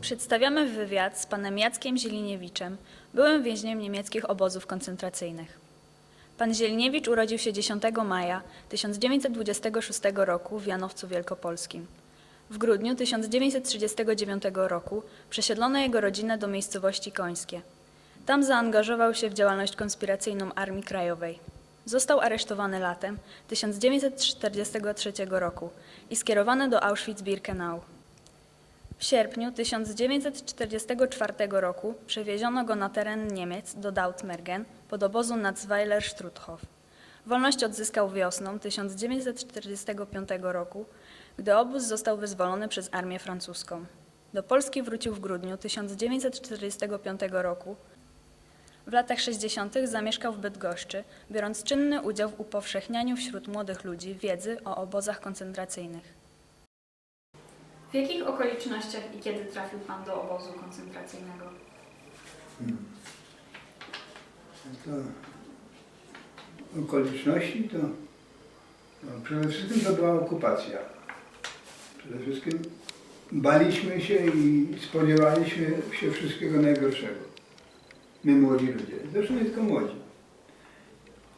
Przedstawiamy wywiad z panem Jackiem Zieliniewiczem, byłym więźniem niemieckich obozów koncentracyjnych. Pan Zieliniewicz urodził się 10 maja 1926 roku w Janowcu Wielkopolskim. W grudniu 1939 roku przesiedlono jego rodzinę do miejscowości Końskie. Tam zaangażował się w działalność konspiracyjną Armii Krajowej. Został aresztowany latem 1943 roku i skierowany do Auschwitz-Birkenau. W sierpniu 1944 roku przewieziono go na teren Niemiec do Dautmergen pod obozu Natzweiler Struthof. Wolność odzyskał wiosną 1945 roku, gdy obóz został wyzwolony przez armię francuską. Do Polski wrócił w grudniu 1945 roku. W latach 60. zamieszkał w Bydgoszczy, biorąc czynny udział w upowszechnianiu wśród młodych ludzi wiedzy o obozach koncentracyjnych. W jakich okolicznościach i kiedy trafił Pan do obozu koncentracyjnego? To okoliczności to no, przede wszystkim to była okupacja. Przede wszystkim baliśmy się i spodziewaliśmy się wszystkiego najgorszego. My młodzi ludzie, zresztą nie tylko młodzi.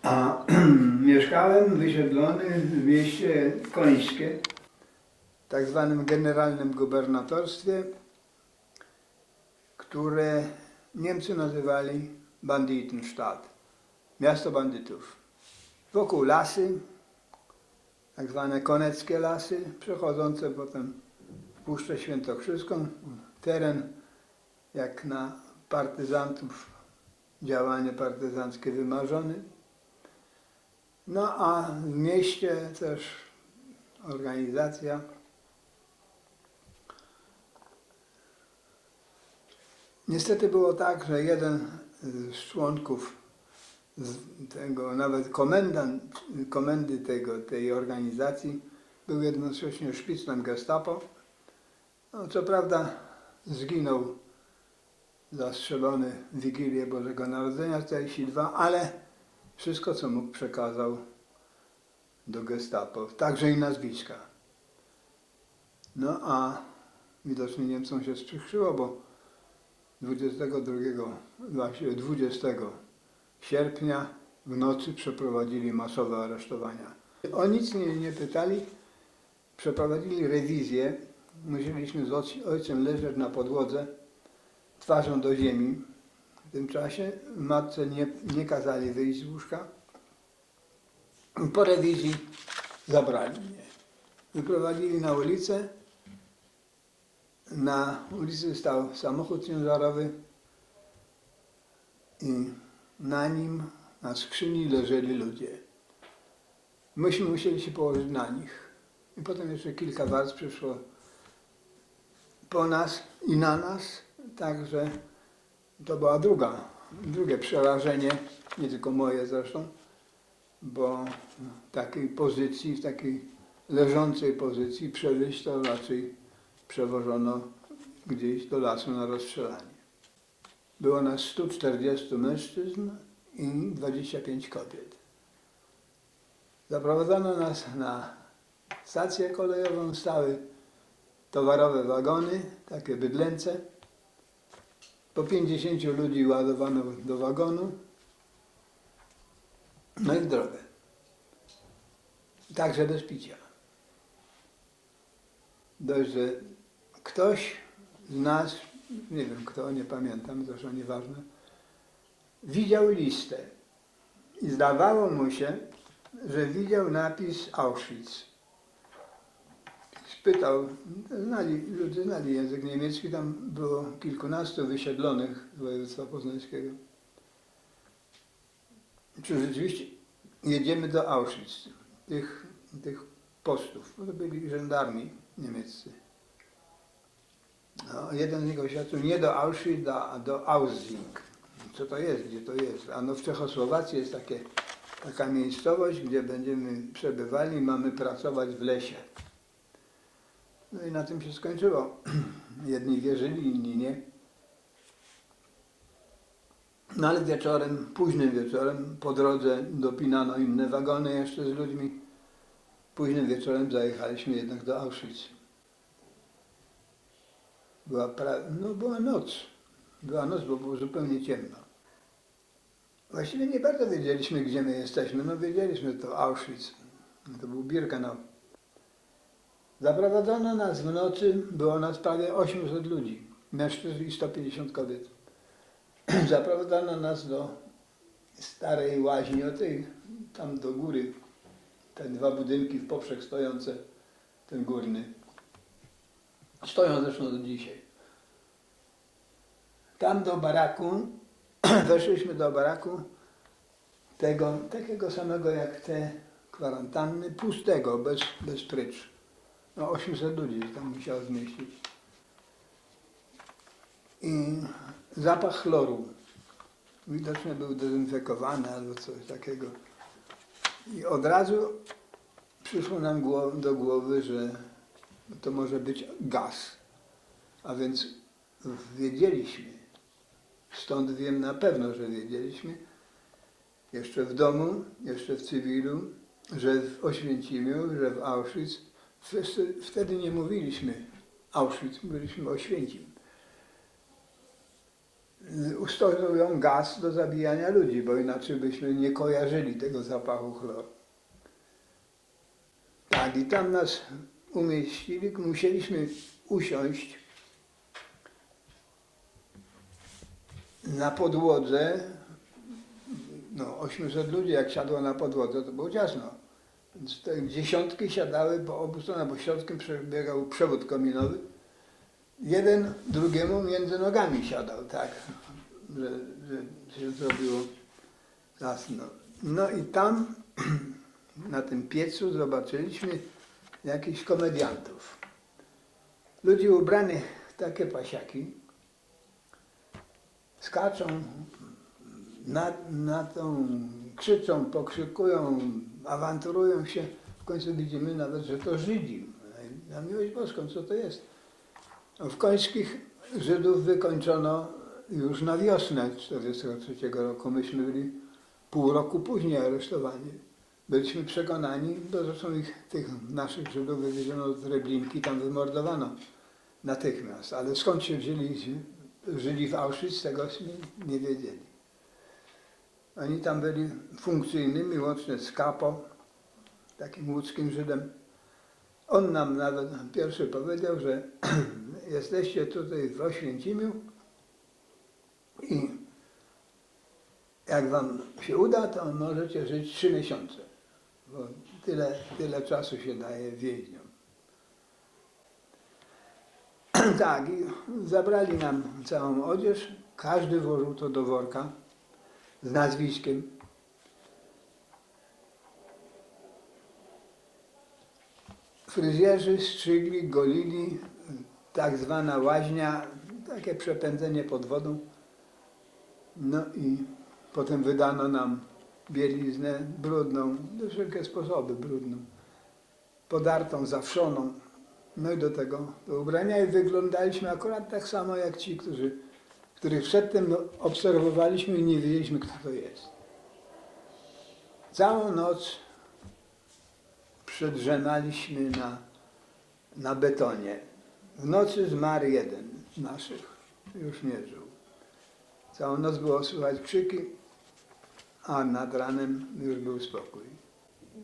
A mieszkałem wysiedlony w mieście Końskie, tak zwanym generalnym gubernatorstwie, które Niemcy nazywali Banditenstadt, miasto bandytów. Wokół lasy, tak zwane koneckie lasy, przechodzące potem w Puszczę Świętokrzyską, teren jak na partyzantów, działanie partyzanckie wymarzony. No a w mieście też organizacja Niestety było tak, że jeden z członków z tego, nawet komendant, komendy tego, tej organizacji był jednocześnie szpiclem gestapo. No, co prawda zginął zastrzelony w Wigilię Bożego Narodzenia 42, ale wszystko co mógł przekazał do gestapo, także i nazwiska. No a widocznie Niemcom się sprzykrzyło, bo 22, właśnie 20 sierpnia w nocy przeprowadzili masowe aresztowania. O nic nie, nie pytali, przeprowadzili rewizję. Musieliśmy z ojc- ojcem leżeć na podłodze, twarzą do ziemi. W tym czasie matce nie, nie kazali wyjść z łóżka. Po rewizji zabrali mnie. Wyprowadzili na ulicę. Na ulicy stał samochód ciężarowy i na nim, na skrzyni leżeli ludzie. Myśmy musieli się położyć na nich. I potem jeszcze kilka warstw przyszło po nas i na nas, także to była druga, drugie przerażenie, nie tylko moje zresztą, bo w takiej pozycji, w takiej leżącej pozycji przeżyć to raczej przewożono gdzieś do lasu na rozstrzelanie. Było nas 140 mężczyzn i 25 kobiet. Zaprowadzono nas na stację kolejową, stały towarowe wagony, takie bydlęce. Po 50 ludzi ładowano do wagonu, no i w drogę. Także bez picia. Dość, że ktoś z nas, nie wiem kto, nie pamiętam, zresztą nieważne, widział listę i zdawało mu się, że widział napis Auschwitz. Spytał, znali, ludzie znali język niemiecki, tam było kilkunastu wysiedlonych z województwa poznańskiego. Czy rzeczywiście jedziemy do Auschwitz, tych, tych postów, to byli żandarmi niemieccy. No, jeden z nich oświadczył nie do Auschwitz, a do Auszwing. Co to jest, gdzie to jest? A no w Czechosłowacji jest takie, taka miejscowość, gdzie będziemy przebywali mamy pracować w lesie. No i na tym się skończyło. Jedni wierzyli, inni nie. No ale wieczorem, późnym wieczorem, po drodze dopinano inne wagony jeszcze z ludźmi. Późnym wieczorem zajechaliśmy jednak do Auschwitz. Była, pra... no, była noc. Była noc, bo było zupełnie ciemno. Właściwie nie bardzo wiedzieliśmy, gdzie my jesteśmy. No wiedzieliśmy, to Auschwitz. To był Birkenau. Zaprowadzono nas w nocy, było nas prawie 800 ludzi, mężczyzn i 150 kobiet. Zaprowadzono nas do starej łaźni, o tej tam do góry, te dwa budynki w poprzek stojące, ten górny. Stoją zresztą do dzisiaj. Tam do baraku, weszliśmy do baraku tego, takiego samego jak te kwarantanny, pustego, bez, bez prycz. No 800 ludzi tam musiało zmieścić. I zapach chloru. Widocznie był dezynfekowany albo coś takiego. I od razu przyszło nam do głowy, że to może być gaz. A więc wiedzieliśmy, stąd wiem na pewno, że wiedzieliśmy, jeszcze w domu, jeszcze w cywilu, że w Oświęcimiu, że w Auschwitz, wtedy nie mówiliśmy Auschwitz, mówiliśmy Oświęcim. Ustosują gaz do zabijania ludzi, bo inaczej byśmy nie kojarzyli tego zapachu chloru. Tak, i tam nas umieścili, musieliśmy usiąść na podłodze. No, 800 ludzi jak siadło na podłodze, to było ciasno. Więc te dziesiątki siadały po obu stronach, bo środkiem przebiegał przewód kominowy. Jeden drugiemu między nogami siadał, tak, że, że się zrobiło jasno. No i tam na tym piecu zobaczyliśmy jakichś komediantów. Ludzi ubranych w takie pasiaki skaczą na, na tą, krzyczą, pokrzykują, awanturują się. W końcu widzimy nawet, że to Żydzi. Na miłość boską, co to jest? No, W końskich Żydów wykończono już na wiosnę 1943 roku. Myśmy byli pół roku później aresztowani. Byliśmy przekonani, bo zresztą ich, tych naszych Żydów wywieziono do Treblinki, tam wymordowano natychmiast. Ale skąd się wzięli Żydzi w Auschwitz, tego nie, nie wiedzieli. Oni tam byli funkcyjnymi, łącznie z Kapo, takim łódzkim Żydem. On nam nawet pierwszy powiedział, że jesteście tutaj w Oświęcimiu i jak wam się uda, to możecie żyć trzy miesiące, bo tyle, tyle czasu się daje więźniom. tak, zabrali nam całą odzież, każdy włożył to do worka z nazwiskiem. Fryzjerzy strzygli, golili, tak zwana łaźnia, takie przepędzenie pod wodą. No i potem wydano nam bieliznę brudną, na wszelkie sposoby brudną, podartą, zawszoną. No i do tego do ubrania i wyglądaliśmy akurat tak samo jak ci, którzy, których przedtem obserwowaliśmy i nie wiedzieliśmy, kto to jest. Całą noc przedrzemaliśmy na, na betonie. W nocy zmarł jeden z naszych, już nie żył. Całą noc było słychać krzyki, a nad ranem już był spokój.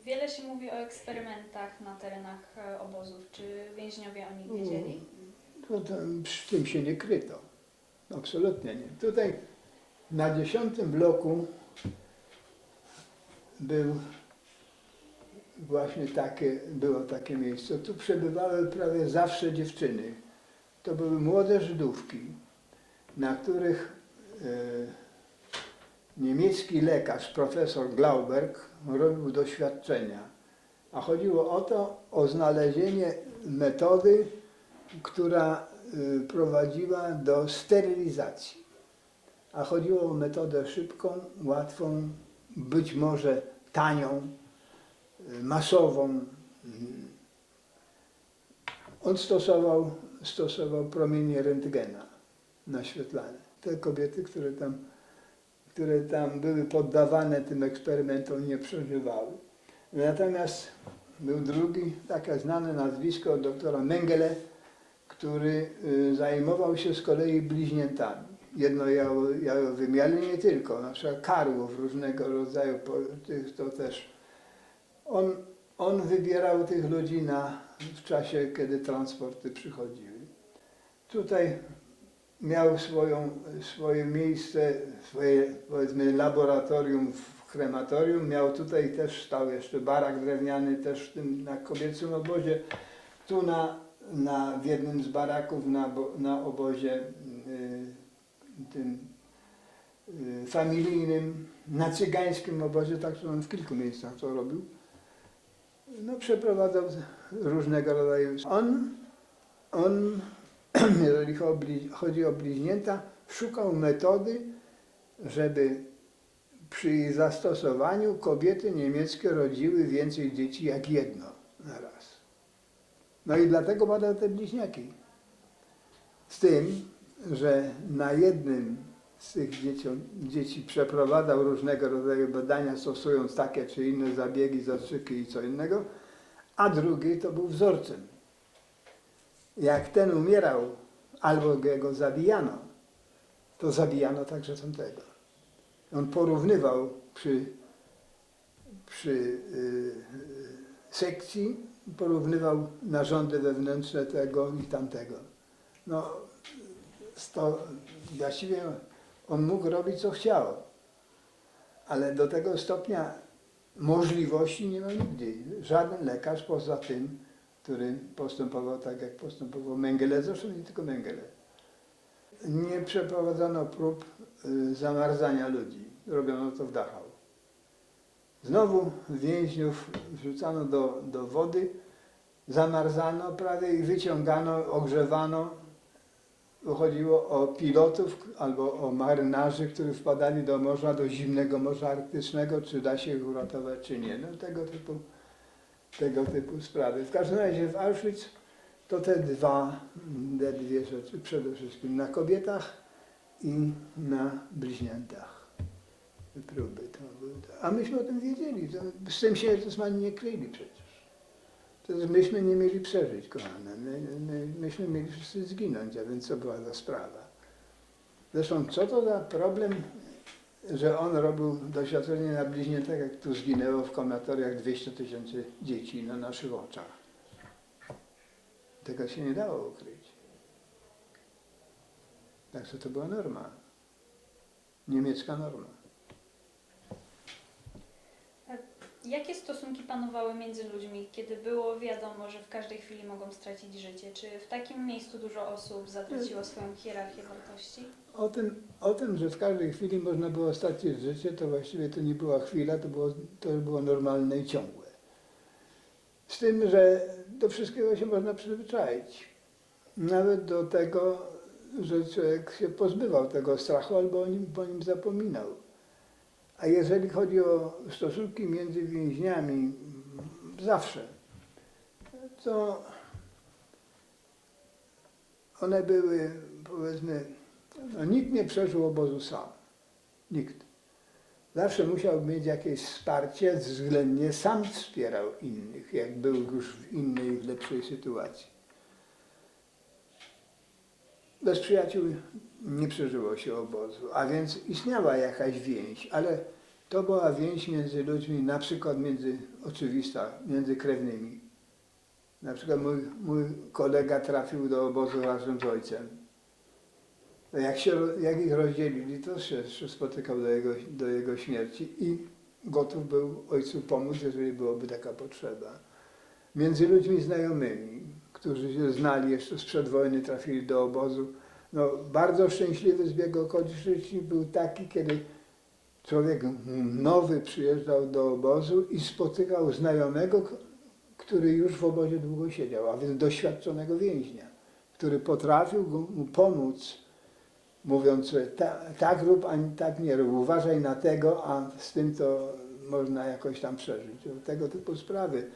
Wiele się mówi o eksperymentach na terenach e, obozów. Czy więźniowie o nich wiedzieli? To, to, przy tym się nie kryto. Absolutnie nie. Tutaj na dziesiątym bloku był właśnie takie, było takie miejsce. Tu przebywały prawie zawsze dziewczyny. To były młode Żydówki, na których e, niemiecki lekarz, profesor Glauberg, robił doświadczenia. A chodziło o to, o znalezienie metody, która y, prowadziła do sterylizacji. A chodziło o metodę szybką, łatwą, być może tanią, y, masową. On stosował, stosował promienie rentgena, naświetlane. Te kobiety, które tam, które tam były poddawane tym eksperymentom, nie przeżywały. Natomiast był drugi, takie znane nazwisko doktora Mengele, który y, zajmował się z kolei bliźniętami. Jednojajowymi, ale nie tylko, na przykład karłów różnego rodzaju, to też. On, on wybierał tych ludzi na, w czasie, kiedy transporty przychodziły. Tutaj miał swoją, swoje miejsce, swoje powiedzmy laboratorium w krematorium. Miał tutaj też stał jeszcze barak drewniany też w tym, na kobiecym obozie. Tu na, na, w jednym z baraków na, na obozie y, tym y, familijnym, na cygańskim obozie, także on w kilku miejscach to robił. No, przeprowadzał różnego rodzaju. On, on jeżeli chodzi- o bliźnięta, szukał metody, żeby przy zastosowaniu kobiety niemieckie rodziły więcej dzieci jak jedno na raz. No i dlatego badał te bliźniaki. Z tym, że na jednym z tych dzieci, dzieci przeprowadzał różnego rodzaju badania, stosując takie czy inne zabiegi, zastrzyki i co innego, a drugi to był wzorcem jak ten umierał albo go zabijano, to zabijano także tamtego. On porównywał przy, przy y, y, sekcji, porównywał narządy wewnętrzne tego i tamtego. No, to właściwie on mógł robić co chciał, ale do tego stopnia możliwości nie ma nigdy. Żaden lekarz poza tym, który postępował tak, jak postępował Mengele, zresztą nie tylko Mengele. Nie przeprowadzono prób y, zamarzania ludzi. Robiono to w Dachau. Znowu więźniów wrzucano do, do wody, zamarzano prawie i wyciągano, ogrzewano. Chodziło o pilotów albo o marynarzy, którzy wpadali do morza, do zimnego Morza Arktycznego, czy da się ich uratować, czy nie. No, tego typu tego typu sprawy. W każdym razie w Auschwitz to te dwa, te dwie rzeczy, przede wszystkim na kobietach i na bliźniętach. Próby to były. A myśmy o tym wiedzieli, to, z tym się Rosmani nie kryli przecież. Myśmy nie mieli przeżyć, kochane. My, my, myśmy mieli wszyscy zginąć, a więc co była za sprawa. Zresztą co to za problem że on robił doświadczenie na bliźniętach, jak tu zginęło w komatoriach 200 tysięcy dzieci na naszych oczach. Tego się nie dało ukryć. Także to była norma. Niemiecka norma. Jakie stosunki panowały między ludźmi, kiedy było wiadomo, że w każdej chwili mogą stracić życie? Czy w takim miejscu dużo osób zatraciło swoją hierarchię wartości? O tym, o tym, że w każdej chwili można było stracić życie, to właściwie to nie była chwila, to było, to było normalne i ciągłe. Z tym, że do wszystkiego się można przyzwyczaić. Nawet do tego, że człowiek się pozbywał tego strachu albo o nim, po nim zapominał. A jeżeli chodzi o stosunki między więźniami, zawsze, to one były, powiedzmy, no, nikt nie przeżył obozu sam. Nikt. Zawsze musiał mieć jakieś wsparcie, względnie sam wspierał innych, jak był już w innej, lepszej sytuacji. Bez przyjaciół nie przeżyło się obozu, a więc istniała jakaś więź, ale to była więź między ludźmi, na przykład między, oczywista, między krewnymi. Na przykład mój, mój kolega trafił do obozu razem z ojcem. Jak, się, jak ich rozdzielili, to się się spotykał do jego, do jego śmierci i gotów był ojcu pomóc, jeżeli byłoby taka potrzeba. Między ludźmi znajomymi, którzy się znali jeszcze sprzed wojny, trafili do obozu. No, bardzo szczęśliwy zbieg okoliczności był taki, kiedy człowiek nowy przyjeżdżał do obozu i spotykał znajomego, który już w obozie długo siedział, a więc doświadczonego więźnia, który potrafił mu pomóc mówiąc, że ta, tak rób, a tak nie rób, uważaj na tego, a z tym to można jakoś tam przeżyć. Tego typu sprawy.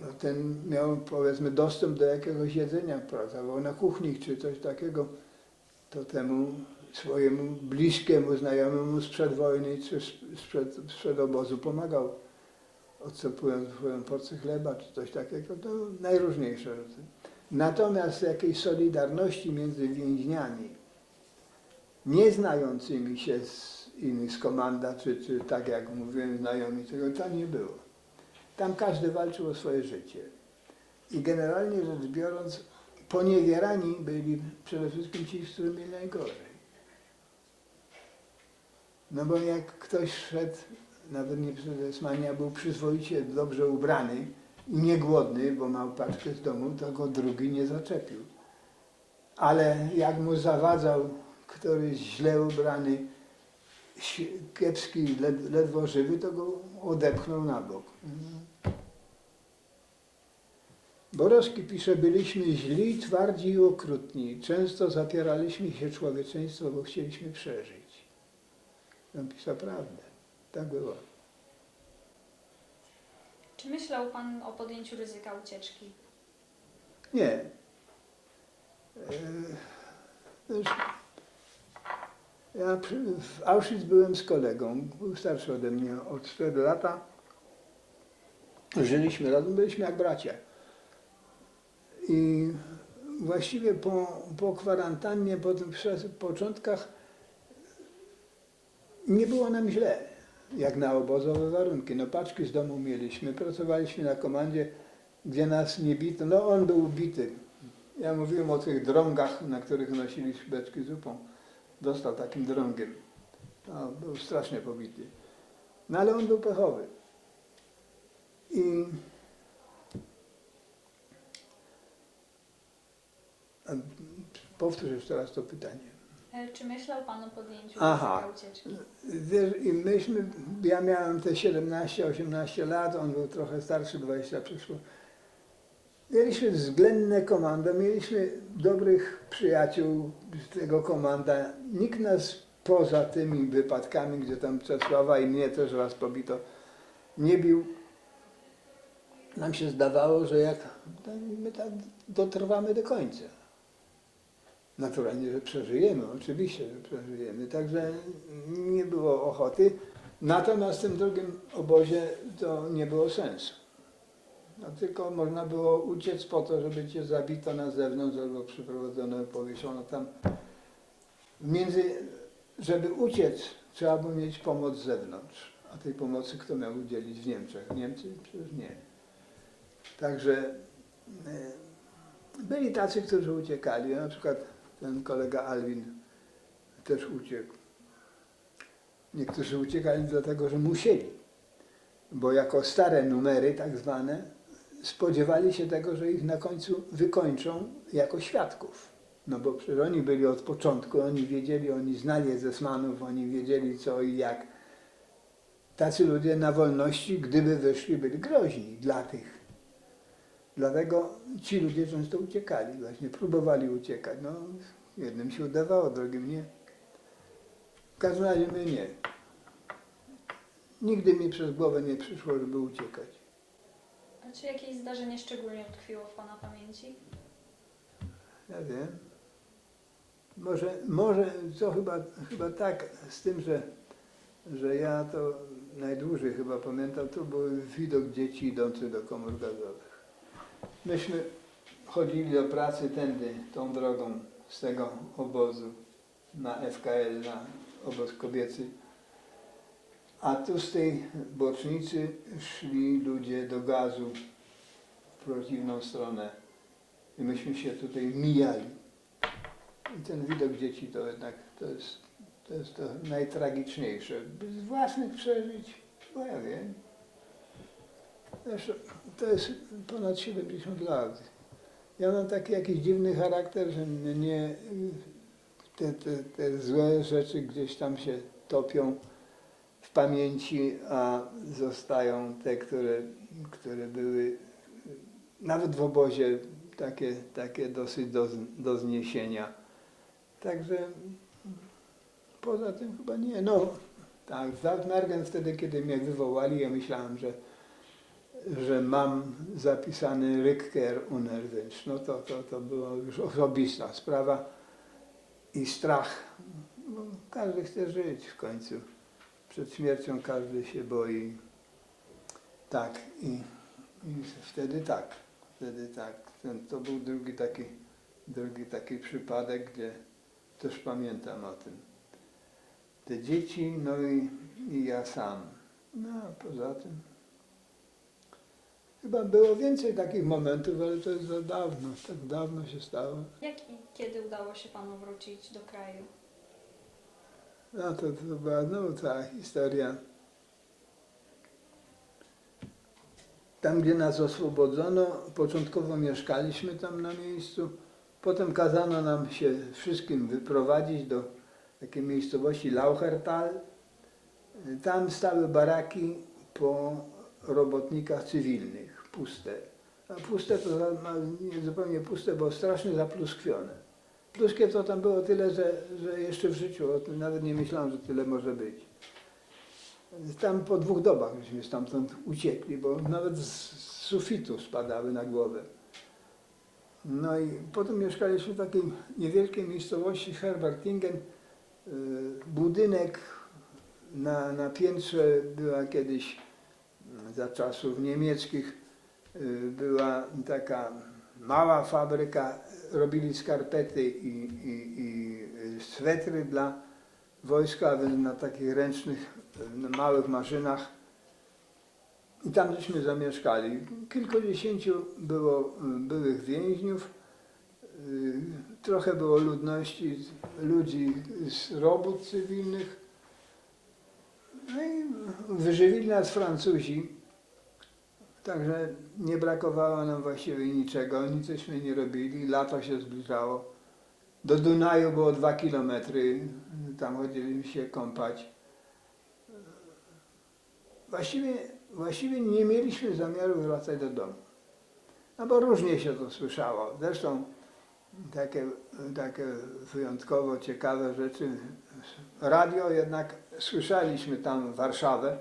No, ten miał powiedzmy dostęp do jakiegoś jedzenia, pracował na kuchni czy coś takiego, to temu swojemu bliskiemu znajomemu sprzed wojny czy sprzed, sprzed obozu pomagał odsypują swoją porcję chleba czy coś takiego, to najróżniejsze rzeczy. Natomiast jakiejś solidarności między więźniami, nie znającymi się z innych z komanda, czy, czy tak jak mówiłem, znajomi, tego tam nie było. Tam każdy walczył o swoje życie. I generalnie rzecz biorąc, poniewierani byli przede wszystkim ci, z którymi mieli najgorzej. No bo jak ktoś szedł, nawet nie przez Esmania, był przyzwoicie dobrze ubrany i niegłodny, bo miał paczkę z domu, to go drugi nie zaczepił. Ale jak mu zawadzał któryś źle ubrany, kiepski, led, ledwo żywy, to go odepchnął na bok. Borowski pisze, byliśmy źli, twardzi i okrutni. Często zapieraliśmy się człowieczeństwo, bo chcieliśmy przeżyć. On pisał prawdę. Tak było. Czy myślał Pan o podjęciu ryzyka ucieczki? Nie. E, ja w Auschwitz byłem z kolegą, był starszy ode mnie o 4 lata. Żyliśmy razem, byliśmy jak bracia. I właściwie po, po kwarantannie, po tych początkach nie było nam źle, jak na obozowe warunki. No paczki z domu mieliśmy, pracowaliśmy na komandzie, gdzie nas nie bito. No on był bity. Ja mówiłem o tych drągach, na których nosiliśmy beczki z zupą. Dostał takim drągiem. No, był strasznie pobity. No ale on był pechowy. I A, powtórz jeszcze raz to pytanie. E, Czy myślał Pan o podjęciu Aha. ucieczki? Wiesz, i myśmy, ja miałem te 17-18 lat, on był trochę starszy, 20 przyszło. Mieliśmy względne komando, mieliśmy dobrych przyjaciół z tego komanda. Nikt nas poza tymi wypadkami, gdzie tam Czesława i mnie też raz pobito, nie bił. Nam się zdawało, że jak my tak dotrwamy do końca. Naturalnie, że przeżyjemy, oczywiście, że przeżyjemy. Także nie było ochoty. Natomiast w tym drugim obozie to nie było sensu. No, tylko można było uciec po to, żeby cię zabito na zewnątrz albo przyprowadzono powieszono tam. Między, żeby uciec, trzeba było mieć pomoc z zewnątrz. A tej pomocy kto miał udzielić w Niemczech? Niemcy? Przecież nie. Także e, byli tacy, którzy uciekali. Na przykład ten kolega Alwin też uciekł. Niektórzy uciekali dlatego, że musieli, bo jako stare numery, tak zwane, spodziewali się tego, że ich na końcu wykończą jako świadków. No bo przecież oni byli od początku, oni wiedzieli, oni znali Ezesmanów, oni wiedzieli co i jak. Tacy ludzie na wolności, gdyby wyszli, byli groźni dla tych. Dlatego ci ludzie często uciekali, właśnie próbowali uciekać. No, jednym się udawało, drugim nie. W każdym razie my nie. Nigdy mi przez głowę nie przyszło, żeby uciekać. Czy jakieś zdarzenie szczególnie utkwiło w Pana pamięci? Ja wiem. Może, może to chyba, chyba tak z tym, że, że ja to najdłużej chyba pamiętam, to był widok dzieci idących do komór gazowych. Myśmy chodzili do pracy tędy, tą drogą z tego obozu na FKL, na obóz kobiecy. A tu z tej bocznicy szli ludzie do gazu w przeciwną stronę. I myśmy się tutaj mijali. I ten widok dzieci to jednak to jest to, jest to najtragiczniejsze. Z własnych przeżyć, bo ja wiem. Zresztą to jest ponad 70 lat. Ja mam taki jakiś dziwny charakter, że mnie te, te, te złe rzeczy gdzieś tam się topią w pamięci, a zostają te, które, które były nawet w obozie takie, takie dosyć do, do zniesienia. Także poza tym chyba nie. No tak, w Waldmergen wtedy, kiedy mnie wywołali, ja myślałem, że, że mam zapisany Rückkehr unerwünscht. No to, to, to była już osobista sprawa i strach. Bo każdy chce żyć w końcu. Przed śmiercią każdy się boi. Tak, i, i wtedy tak, wtedy tak. Ten, to był drugi taki, drugi taki przypadek, gdzie też pamiętam o tym. Te dzieci, no i, i ja sam. No a poza tym chyba było więcej takich momentów, ale to jest za dawno, tak dawno się stało. Jak i kiedy udało się Panu wrócić do kraju? No to, to była cała historia. Tam, gdzie nas oswobodzono, początkowo mieszkaliśmy tam na miejscu. Potem kazano nam się wszystkim wyprowadzić do takiej miejscowości Lauchertal. Tam stały baraki po robotnikach cywilnych, puste. A puste to zupełnie puste, bo strasznie zapluskwione. Pluskie to tam było tyle, że, że jeszcze w życiu o tym nawet nie myślałem, że tyle może być. Tam po dwóch dobach żeśmy stamtąd uciekli, bo nawet z, z sufitu spadały na głowę. No i potem mieszkaliśmy w takiej niewielkiej miejscowości Herbertingen. Y, Budynek na, na piętrze była kiedyś mm, za czasów niemieckich y, była taka mała fabryka, robili skarpety i, i, i y, swetry dla wojska, więc na takich ręcznych, na małych maszynach. I tam żeśmy zamieszkali. Kilkudziesięciu było y, byłych więźniów, y, trochę było ludności, ludzi z robót cywilnych. No i wyżywili nas Francuzi, także nie brakowało nam właściwie niczego, nicośmy nie robili, lato się zbliżało. Do Dunaju było dwa kilometry, tam chodziliśmy się kąpać. Właściwie, właściwie nie mieliśmy zamiaru wracać do domu. No bo różnie się to słyszało. Zresztą takie, takie wyjątkowo ciekawe rzeczy. Radio jednak słyszeliśmy tam Warszawę,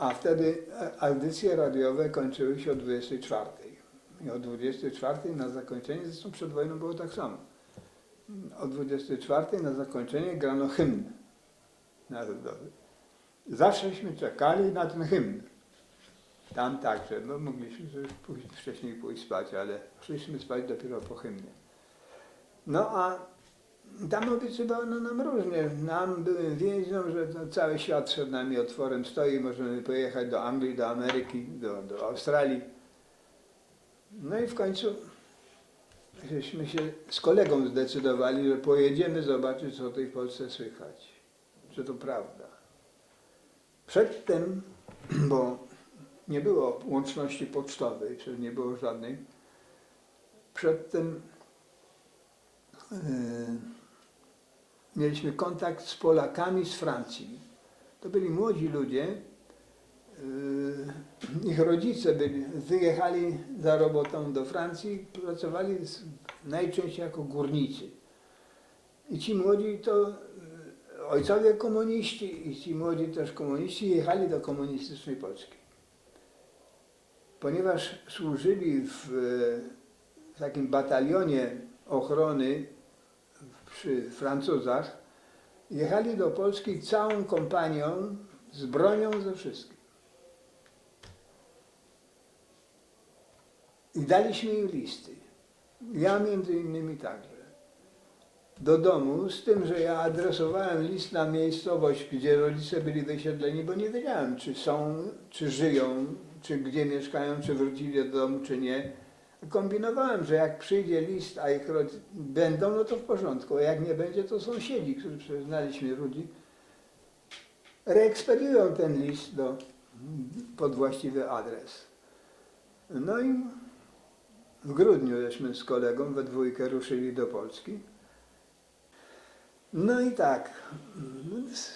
a wtedy audycje radiowe kończyły się o 24. I o 24 na zakończenie, zresztą przed wojną było tak samo. O 24 na zakończenie grano hymn narodowy. Zawsześmy czekali na ten hymn. Tam także, no mogliśmy pójść, wcześniej pójść spać, ale szliśmy spać dopiero po hymnie. No a tam obiecywano nam różnie. Nam, byłym więźniom, że to cały świat przed nami otworem stoi, możemy pojechać do Anglii, do Ameryki, do, do Australii. No i w końcu żeśmy się z kolegą zdecydowali, że pojedziemy zobaczyć, co tej Polsce słychać. Czy to prawda. Przedtem, bo nie było łączności pocztowej, przecież nie było żadnej, przedtem yy, mieliśmy kontakt z Polakami z Francji. To byli młodzi ludzie, yy, ich rodzice byli, wyjechali za robotą do Francji, pracowali najczęściej jako górnicy. I ci młodzi to yy, ojcowie komuniści i ci młodzi też komuniści jechali do komunistycznej Polski. Ponieważ służyli w takim batalionie ochrony przy Francuzach, jechali do Polski całą kompanią z bronią ze wszystkim. I daliśmy im listy. Ja między innymi także. Do domu, z tym, że ja adresowałem list na miejscowość, gdzie rodzice byli wysiedleni, bo nie wiedziałem, czy są, czy żyją, czy gdzie mieszkają, czy wrócili do domu, czy nie. Kombinowałem, że jak przyjdzie list, a ich będą, no to w porządku, a jak nie będzie, to sąsiedzi, którzy przecież znaliśmy ludzi, reekspediują ten list do, pod właściwy adres. No i w grudniu żeśmy z kolegą we dwójkę ruszyli do Polski. No i tak, więc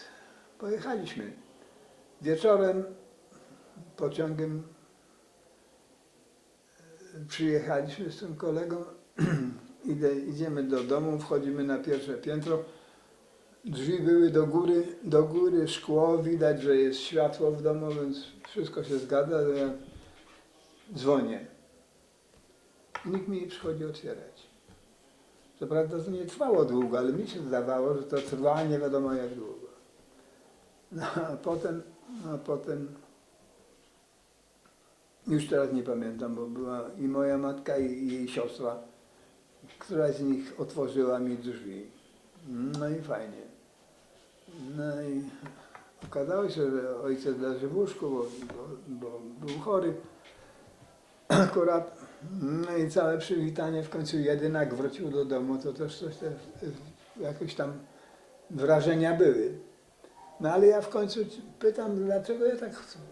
pojechaliśmy. Wieczorem pociągiem przyjechaliśmy z tym kolegą, Idę, idziemy do domu, wchodzimy na pierwsze piętro. Drzwi były do góry, do góry, szkło, widać, że jest światło w domu, więc wszystko się zgadza, ja dzwonię. Nikt mi nie przychodzi otwierać. Co prawda to nie trwało długo, ale mi się zdawało, że to trwa nie wiadomo jak długo. No a potem, a potem Już teraz nie pamiętam, bo była i moja matka, i jej siostra. Któraś z nich otworzyła mi drzwi. No i fajnie. No i okazało się, że ojciec leży w łóżku, bo, bo, bo był chory. Akurat. No i całe przywitanie, w końcu jedynak wrócił do domu, to też coś te, jakoś tam wrażenia były. No ale ja w końcu pytam, dlaczego ja tak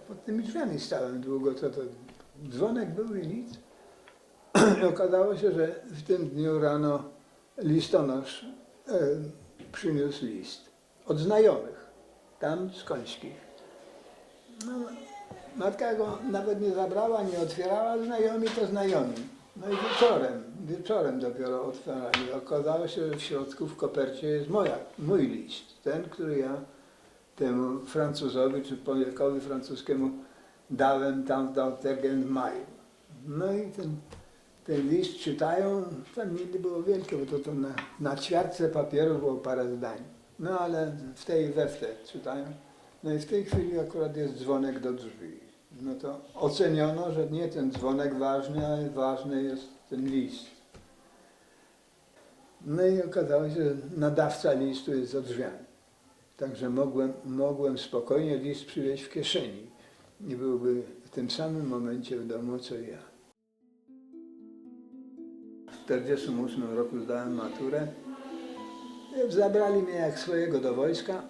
pod tymi drzwiami stałem długo, co to dzwonek był i nic. I okazało się, że w tym dniu rano listonosz e, przyniósł list od znajomych, tam z Końskich. No, matka go nawet nie zabrała, nie otwierała, znajomi to znajomi. No i wieczorem, wieczorem dopiero otwierali. Okazało się, że w środku w kopercie jest moja, mój list, ten, który ja temu Francuzowi, czy Poliakowi francuskiemu dałem tam do Tergen w maju. No i ten, ten list czytają, tam nie było wielkie, bo to, to na, na ćwiartce papieru było parę zdań. No ale w tej we w te czytają. No i w tej chwili akurat jest dzwonek do drzwi. No to oceniono, że nie ten dzwonek ważny, ale ważny jest ten list. No i okazało się, że nadawca listu jest za drzwiami. Także mogłem, mogłem spokojnie list przywieźć w kieszeni. Nie byłby w tym samym momencie w domu, co ja. W 1948 roku zdałem maturę. Zabrali mnie jak swojego do wojska,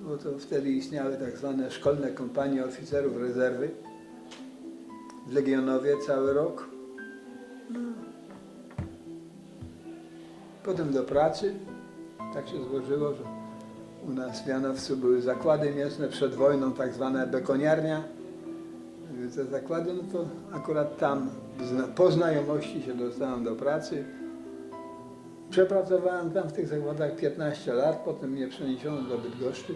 bo to wtedy istniały tak zwane szkolne kompanie oficerów rezerwy Legionowie cały rok. No. Potem do pracy. Tak się złożyło, że u nas w Janowcu były zakłady mięsne przed wojną, tak zwane bekoniarnia. Te zakłady, no to akurat tam po znajomości się dostałem do pracy. Przepracowałem tam w tych zakładach 15 lat, potem mnie przeniesiono do Bydgoszczy.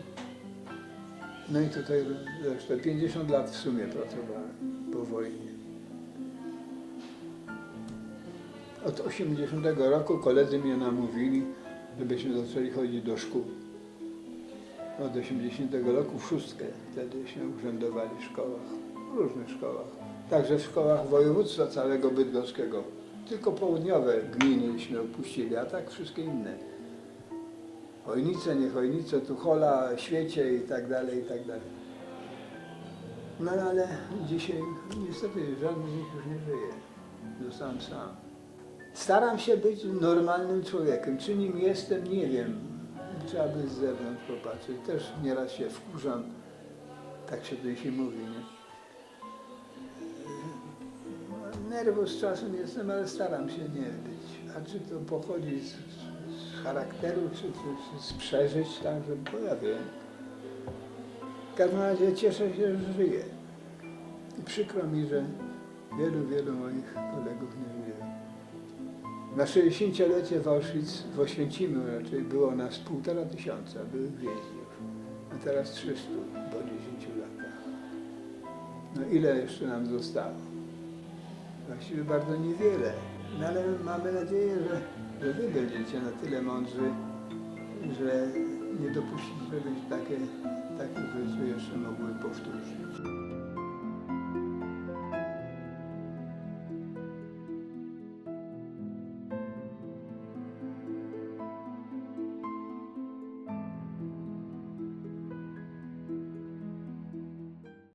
No i tutaj zresztą 50 lat w sumie pracowałem po wojnie. Od 80 roku koledzy mnie namówili, żebyśmy zaczęli chodzić do szkół. Od 80 roku szóstkę wtedyśmy urzędowali w szkołach, w różnych szkołach. Także w szkołach województwa całego bydgoskiego. Tylko południowe gminy opuścili, a tak wszystkie inne. Chojnice, nie Chojnice, Tuchola, Świecie i tak dalej, i tak dalej. No ale dzisiaj niestety żaden z nich już nie żyje. Zostałem sam. Staram się być normalnym człowiekiem. Czy nim jestem, nie wiem. Trzeba by z zewnątrz popatrzeć. Też nieraz się wkurzam. Tak się to się mówi, nie? Nerwus czasem jestem, ale staram się nie być. A czy to pochodzi z, z charakteru, czy, czy, czy z przeżyć, tak, że bo ja wiem. W każdym razie cieszę się, że żyję. I przykro mi, że wielu, wielu moich kolegów nie żyje. Na 60-lecie w Auschwitz, w Oświęcimiu raczej było nas półtora tysiąca byłych więźniów, a teraz 300 po 10 latach. No ile jeszcze nam zostało? Właściwie bardzo niewiele, no ale mamy nadzieję, że, że wy będziecie na tyle mądrzy, że nie dopuścicie, żeby takie, takie rzeczy jeszcze mogły powtórzyć.